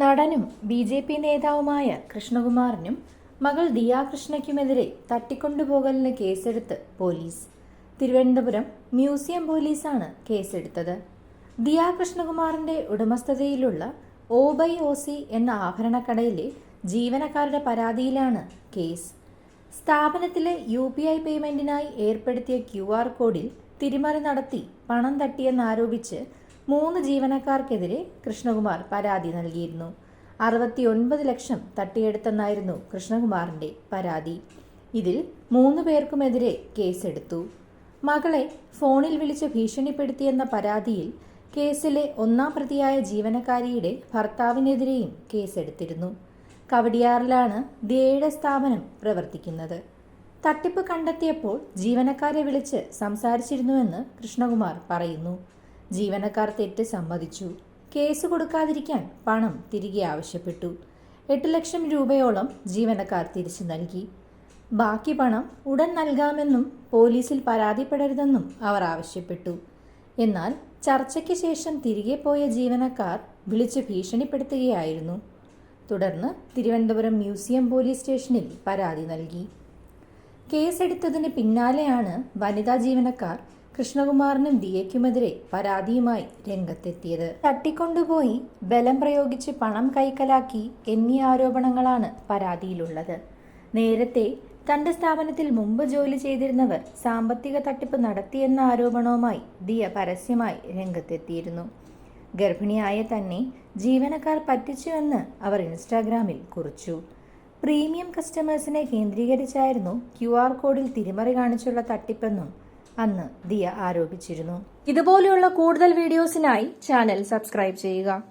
നടനും B J P നേതാവുമായ കൃഷ്ണകുമാറിനും മകൾ ദിയാകൃഷ്ണയ്ക്കുമെതിരെ തട്ടിക്കൊണ്ടുപോകലിന് കേസെടുത്ത് പോലീസ്. തിരുവനന്തപുരം മ്യൂസിയം പോലീസാണ് കേസെടുത്തത്. ദിയാകൃഷ്ണകുമാറിന്റെ ഉടമസ്ഥതയിലുള്ള ഒ ബൈ ഒ സി എന്ന ആഭരണക്കടയിലെ ജീവനക്കാരുടെ പരാതിയിലാണ് കേസ്. സ്ഥാപനത്തിലെ യു പി ഐ പേയ്മെന്റിനായി ഏർപ്പെടുത്തിയ ക്യു ആർ കോഡിൽ തിരിമറി നടത്തി പണം തട്ടിയെന്നാരോപിച്ച് മൂന്ന് ജീവനക്കാർക്കെതിരെ കൃഷ്ണകുമാർ പരാതി നൽകിയിരുന്നു. അറുപത്തിയൊൻപത് ലക്ഷം തട്ടിയെടുത്തെന്നായിരുന്നു കൃഷ്ണകുമാറിന്റെ പരാതി. ഇതിൽ മൂന്ന് പേർക്കുമെതിരെ കേസെടുത്തു. മകളെ ഫോണിൽ വിളിച്ച് ഭീഷണിപ്പെടുത്തിയെന്ന പരാതിയിൽ കേസിലെ ഒന്നാം പ്രതിയായ ജീവനക്കാരിയുടെ ഭർത്താവിനെതിരെയും കേസെടുത്തിരുന്നു. കവടിയാറിലാണ് ദിയയുടെ സ്ഥാപനം പ്രവർത്തിക്കുന്നത്. തട്ടിപ്പ് കണ്ടെത്തിയപ്പോൾ ജീവനക്കാരെ വിളിച്ച് സംസാരിച്ചിരുന്നുവെന്ന് കൃഷ്ണകുമാർ പറയുന്നു. ജീവനക്കാർ തെറ്റ് സമ്മതിച്ചു. കേസ് കൊടുക്കാതിരിക്കാൻ പണം തിരികെ ആവശ്യപ്പെട്ടു. എട്ട് ലക്ഷം രൂപയോളം ജീവനക്കാർ തിരിച്ചു നൽകി. ബാക്കി പണം ഉടൻ നൽകാമെന്നും പോലീസിൽ പരാതിപ്പെടരുതെന്നും അവർ ആവശ്യപ്പെട്ടു. എന്നാൽ ചർച്ചയ്ക്ക് ശേഷം തിരികെ പോയ ജീവനക്കാർ വിളിച്ച് ഭീഷണിപ്പെടുത്തുകയായിരുന്നു. തുടർന്ന് തിരുവനന്തപുരം മ്യൂസിയം പോലീസ് സ്റ്റേഷനിൽ പരാതി നൽകി. കേസെടുത്തതിന് പിന്നാലെയാണ് വനിതാ ജീവനക്കാർ കൃഷ്ണകുമാറിനും ദിയയ്ക്കുമെതിരെ പരാതിയുമായി രംഗത്തെത്തിയത്. തട്ടിക്കൊണ്ടുപോയി ബലം പ്രയോഗിച്ച് പണം കൈക്കലാക്കി എന്നീ ആരോപണങ്ങളാണ് പരാതിയിലുള്ളത്. നേരത്തെ തന്റെ സ്ഥാപനത്തിൽ മുമ്പ് ജോലി ചെയ്തിരുന്നവർ സാമ്പത്തിക തട്ടിപ്പ് നടത്തിയെന്ന ആരോപണവുമായി ദിയ പരസ്യമായി രംഗത്തെത്തിയിരുന്നു. ഗർഭിണിയായ തന്നെ ജീവനക്കാർ പറ്റിച്ചുവെന്ന് അവർ ഇൻസ്റ്റാഗ്രാമിൽ കുറിച്ചു. പ്രീമിയം കസ്റ്റമേഴ്സിനെ കേന്ദ്രീകരിച്ചായിരുന്നു ക്യു ആർ കോഡിൽ തിരിമറി കാണിച്ചുള്ള തട്ടിപ്പെന്നും അന്ന് ദിയ ആരോപിച്ചിരുന്നു. ഇതുപോലെയുള്ള കൂടുതൽ വീഡിയോസിനായി ചാനൽ സബ്സ്ക്രൈബ് ചെയ്യുക.